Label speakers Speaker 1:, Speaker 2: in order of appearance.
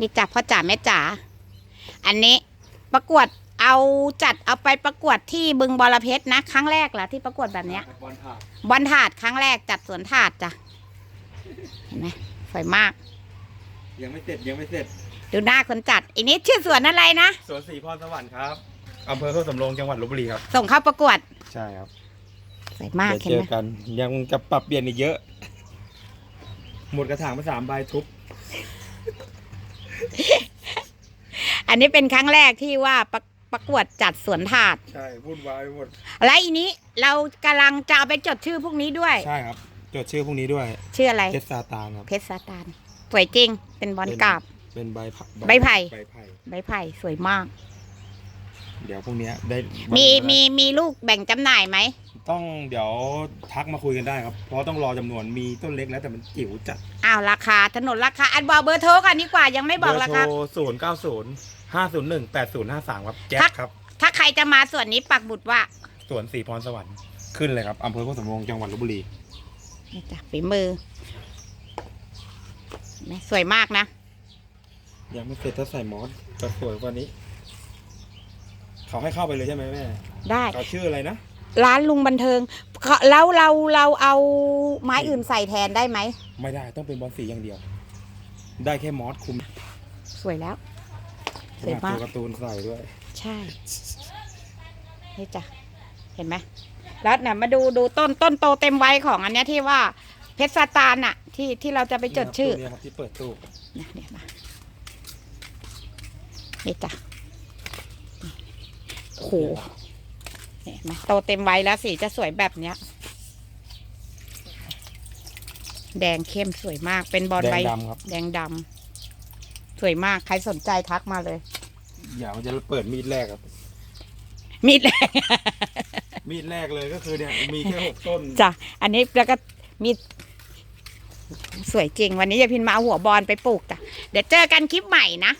Speaker 1: นี่จ้ะพ่อจ๋าแม่จ๋าอันนี้ประกวดเอาจัดเอาไปประกวดที่บึงบอระเพ็ดนะ ครั้งแรกเหรอที่ประกวดแบบเนี้ย
Speaker 2: บอลถาด
Speaker 1: บอลถาดครั้งแรกจัดสวนถาดจ้ะเห็นไหมสวยมาก
Speaker 2: ยังไม่เสร็จยังไม่เสร็จ
Speaker 1: ดูหน้าคนจัดอันนี้ชื่อสวนอะไรนะ
Speaker 2: สวนสีพรสวรรค์ครับอำเภอโคกสำโรงจังหวัดลบบุรีครับ
Speaker 1: ส่งเข้าประกวด
Speaker 2: ใช่ครับ
Speaker 1: สวยมาก
Speaker 2: เดี๋ยว
Speaker 1: เห็น
Speaker 2: เจ
Speaker 1: ไหม
Speaker 2: อกันยังจะปรับเปลี่ยนอีกเยอะ หมดกระถางไปสามใบทุบ
Speaker 1: อันนี้เป็นครั้งแรกที่ว่าประประกวดจัดสวนถาด
Speaker 2: ใช่วุ่นวายไปหมด
Speaker 1: และอีนี้เรากำลังจะเอาไปจดชื่อพวกนี้ด้วย
Speaker 2: ใช่ครับ จดชื่อพวกนี้ด้วย
Speaker 1: ชื่ออะไร
Speaker 2: เพชรซาตานครับ
Speaker 1: เพชรซาตาน สวยจริง เป็นบอลกราบ
Speaker 2: เป็นใบผัก
Speaker 1: ใบไผ่
Speaker 2: ใบไผ่
Speaker 1: ใบไผ่สวยมาก
Speaker 2: เดี๋ยวพวกเนี้ยได้
Speaker 1: มีมีมีลูกแบ่งจำหน่ายไหม
Speaker 2: ต้องเดี๋ยวทักมาคุยกันได้ครับ เพราะต้องรอจำนวนมีต้นเล็กแล้วแต่มันจิ๋วจัด
Speaker 1: อ้าวราคาถนนราคาอันบอกเบอร์โทรก่อนดีกว่ายังไม่บอกราคา
Speaker 2: ศูนย์เก้าศูนย์ ห้าศูนย์หนึ่งแปดศูนย์ห้าสามครับแจ็ค
Speaker 1: ทัก
Speaker 2: ครับ
Speaker 1: ถ้าใครจะมาส่วนนี้ปักบุตรว่า
Speaker 2: สวนสีพรสวรรค์ขึ้นเลยครับอำเภอโคกสำโรงจังหวัดลบบุรี
Speaker 1: นี่จ้ะฝีมือเห็นไหมสวยมากนะ
Speaker 2: ยังไม่เสร็จถ้าใส่มอสจะสวยกว่านี้ เขาให้เข้าไปเลยใช่ไหมแม่
Speaker 1: ได้
Speaker 2: เขาชื่ออะไรนะ
Speaker 1: ร้านลุงบันเทิงเขาแล้วเราเราเอาไม้อื่นใส่แทนได้ไหม
Speaker 2: ไม่ได้ต้องเป็นบอลสีอย่างเดียว ได้แค่มอสคุม
Speaker 1: สวยแล้ว สวยมาก
Speaker 2: ตัวการ์ตูนใส่ด้วย
Speaker 1: ใช่ นี่จ้ะ เห็นไหม แล้วเนี่ยมาดูดูต้นต้นโตเต็มวัยของอันเนี้ยที่ว่าเพชรซาตานอะที่ที่เราจะไปจดชื่อ
Speaker 2: นี่ครับตัวเนี้ยครับที่เปิดตู้
Speaker 1: เนี่ยเนี่ยมานี่จ้ะโอ้โหเนี่ยเห็นไหมโตเต็มวัยแล้วสีจะสวยแบบเนี้ย แดงเข้มสวยมากเป็นบอล
Speaker 2: แด
Speaker 1: ใบ
Speaker 2: งดำครับ
Speaker 1: แดงดำ สวยมาก ใครสนใจทักมาเลย
Speaker 2: อย่ามันจะเปิดมีดแรกครับ
Speaker 1: มีดแรง
Speaker 2: มีดแรกเลยก็คือเนี่ยมีแค่หกต้น
Speaker 1: จ้ะ อันนี้แล้วก็มีดสวยจริง วันนี้จะพินมาเอาหัวบอลไปปลูกจ้ะ เดี๋ยวเจอกันคลิปใหม่นะ